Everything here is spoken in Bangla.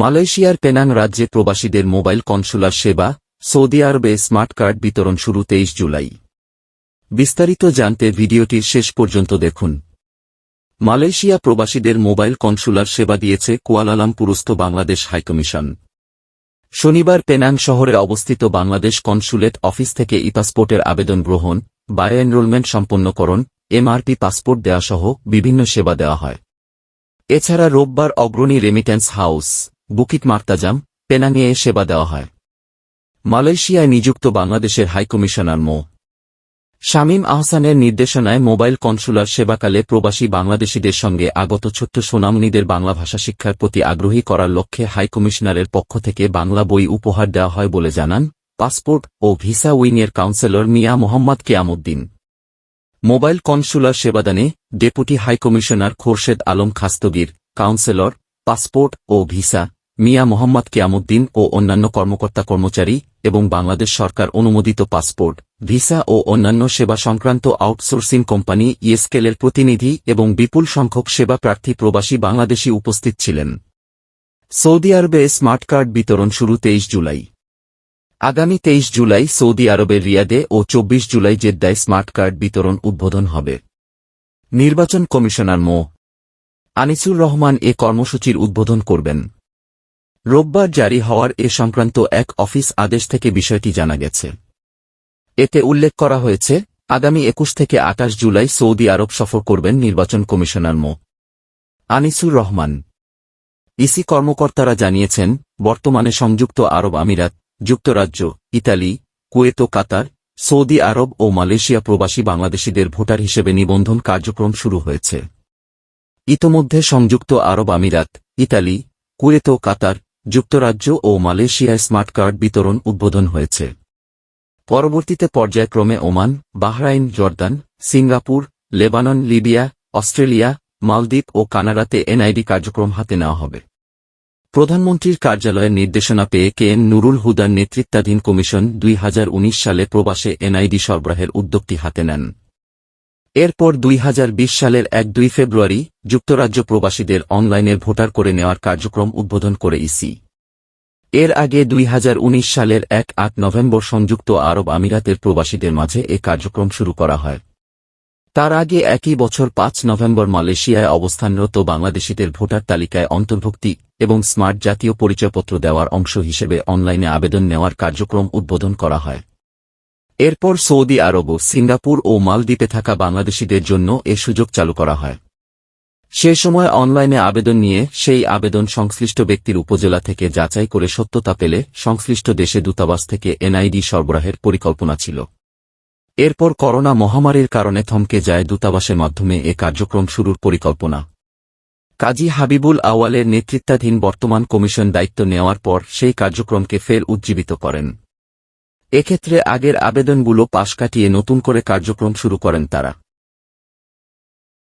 মালয়েশিয়ার পেনাং রাজ্যে প্রবাসীদের মোবাইল কনসুলার সেবা, সৌদি আরবে স্মার্ট কার্ড বিতরণ শুরু তেইশ জুলাই। বিস্তারিত জানতে ভিডিওটির শেষ পর্যন্ত দেখুন। মালয়েশিয়া প্রবাসীদের মোবাইল কনসুলার সেবা দিয়েছে কুয়ালালামপুরস্থ বাংলাদেশ হাইকমিশন। শনিবার পেনাং শহরে অবস্থিত বাংলাদেশ কনসুলেট অফিস থেকে ই পাসপোর্টের আবেদন গ্রহণ বায়ো এনরোলমেন্ট সম্পন্নকরণ, এমআরপি পাসপোর্ট দেওয়াসহ বিভিন্ন সেবা দেওয়া হয়। এছাড়া রোববার অগ্রণী রেমিটেন্স হাউস বুকিট মার্তাজাম পেনাংয়ে সেবা দেওয়া হয়। মালয়েশিয়ায় নিযুক্ত বাংলাদেশের হাইকমিশনার মো। শামীম আহসানের নির্দেশনায় মোবাইল কনসুলার সেবাকালে প্রবাসী বাংলাদেশীদের সঙ্গে আগত ছোট্ট সোনামণিদের বাংলা ভাষা শিক্ষার প্রতি আগ্রহী করার লক্ষ্যে হাইকমিশনারের পক্ষ থেকে বাংলা বই উপহার দেওয়া হয় বলে জানান পাসপোর্ট ও visa উইংয়ের counsellor Miah Mohammad Keyamuddin. Mobile consular সেবাদানে deputy high commissioner Khorshed Alam Khastagir, counsellor, passport ও ভিসা মিয়া মোহাম্মদ কেয়ামুদ্দিন ও অন্যান্য কর্মকর্তা কর্মচারী এবং বাংলাদেশ সরকার অনুমোদিত পাসপোর্ট, ভিসা ও অন্যান্য সেবা সংক্রান্ত আউটসোর্সিং কোম্পানি ইএসকেলের প্রতিনিধি এবং বিপুল সংখ্যক সেবা প্রার্থী প্রবাসী বাংলাদেশী উপস্থিত ছিলেন। সৌদি আরবে স্মার্ট কার্ড বিতরণ শুরু তেইশ জুলাই। আগামী তেইশ জুলাই সৌদি আরবের রিয়াদে ও চব্বিশ জুলাই জেদ্দায় স্মার্ট কার্ড বিতরণ উদ্বোধন হবে। নির্বাচন কমিশনার মো. আনিসুর রহমান এ কর্মসূচির উদ্বোধন করবেন। রোববার জারি হওয়ার এ সংক্রান্ত এক অফিস আদেশ থেকে বিষয়টি জানা গেছে। এতে উল্লেখ করা হয়েছে, আগামী একুশ থেকে আটাশ জুলাই সৌদি আরব সফর করবেন নির্বাচন কমিশনার মো। আনিসুর রহমান। ইসি কর্মকর্তারা জানিয়েছেন, বর্তমানে সংযুক্ত আরব আমিরাত, যুক্তরাজ্য, ইতালি, কুয়েত কাতার, সৌদি আরব ও মালয়েশিয়া প্রবাসী বাংলাদেশিদের ভোটার হিসেবে নিবন্ধন কার্যক্রম শুরু হয়েছে। ইতোমধ্যে সংযুক্ত আরব আমিরাত, ইতালি, কুয়েত কাতার যুক্তরাজ্য ও মালয়েশিয়ায় স্মার্ট কার্ড বিতরণ উদ্বোধন হয়েছে। পরবর্তীতে পর্যায়ক্রমে Oman, Bahrain, Jordan, Singapore, Lebanon, Libya, Australia, মালদ্বীপ ও কানাডাতে এনআইডি কার্যক্রম হাতে নেওয়া হবে। প্রধানমন্ত্রীর কার্যালয়ের নির্দেশনা পেয়ে কে এন নুরুল হুদার নেতৃত্বাধীন কমিশন দুই হাজার উনিশ সালে প্রবাসে এনআইডি সরবরাহের উদ্যোগটি হাতে নেন। এরপর দুই হাজার বিশ সালের এক দুই ফেব্রুয়ারি, যুক্তরাজ্য প্রবাসীদের অনলাইনের ভোটার করে নেওয়ার কার্যক্রম উদ্বোধন করে ইসি। এর আগে দুই হাজার উনিশ সালের এক আট নভেম্বর সংযুক্ত আরব আমিরাতের প্রবাসীদের মাঝে এ কার্যক্রম শুরু করা হয়। তার আগে একই বছর পাঁচ নভেম্বর মালয়েশিয়ায় অবস্থানরত বাংলাদেশিদের ভোটার তালিকায় অন্তর্ভুক্তি এবং স্মার্ট জাতীয় পরিচয়পত্র দেওয়ার অংশ হিসেবে অনলাইনে আবেদন নেওয়ার কার্যক্রম উদ্বোধন করা হয়। এরপর সৌদি আরব, সিঙ্গাপুর ও মালদ্বীপে থাকা বাংলাদেশিদের জন্য এ সুযোগ চালু করা হয়। সে সময় অনলাইনে আবেদন নিয়ে সেই আবেদন সংশ্লিষ্ট ব্যক্তির উপজেলা থেকে যাচাই করে সত্যতা পেলে সংশ্লিষ্ট দেশে দূতাবাস থেকে এনআইডি সরবরাহের পরিকল্পনা ছিল। এরপর করোনা মহামারীর কারণে থমকে যায় দূতাবাসের মাধ্যমে এ কার্যক্রম শুরুর পরিকল্পনা। কাজী হাবিবুল আওয়ালের নেতৃত্বাধীন বর্তমান কমিশন দায়িত্ব নেওয়ার পর সেই কার্যক্রমকে ফের উজ্জীবিত করেন। এক্ষেত্রে আগের আবেদনগুলো পাশ কাটিয়ে নতুন করে কার্যক্রম শুরু করেন তারা।